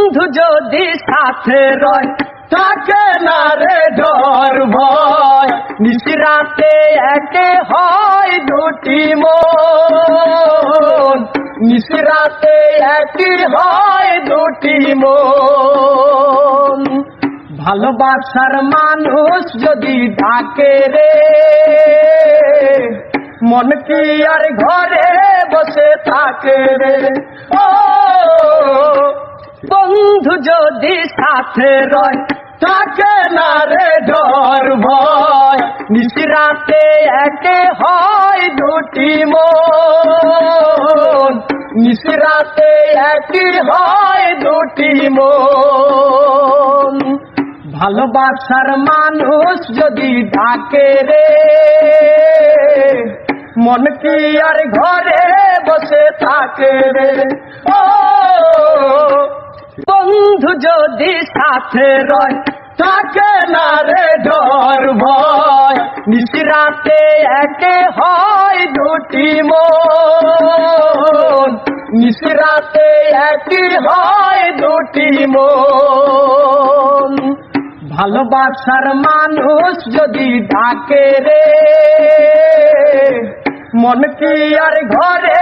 বন্ধু যদি সাথে রয় থাকে না রে ডর ভয়। নিশিরাতে একে হয় দুটি মন। নিশিরাতে একই হয় দুটি মন। ভালোবাসার মানুষ যদি ডাকে রে, মন কি আর ঘরে বসে থাকে রে? ও বন্ধু যদি সাথে রয় থাকে না রে ডর ভয়। নিশিরাতে একে হয় দুটি মন। নিশিরাতে একই হয় দুটি মন। ভালোবাসার মানুষ যদি ডাকে রে, মন কি আর ঘরে বসে থাকে রে? ও বন্ধু যদি সাথে রয় থাকে না রে ডর ভয়। নিশিরাতে একে হয় দুটি মন। নিশিরাতে একই হয় দুটি মন। ভালোবাসার মানুষ যদি ডাকে রে, মন কি আর ঘরে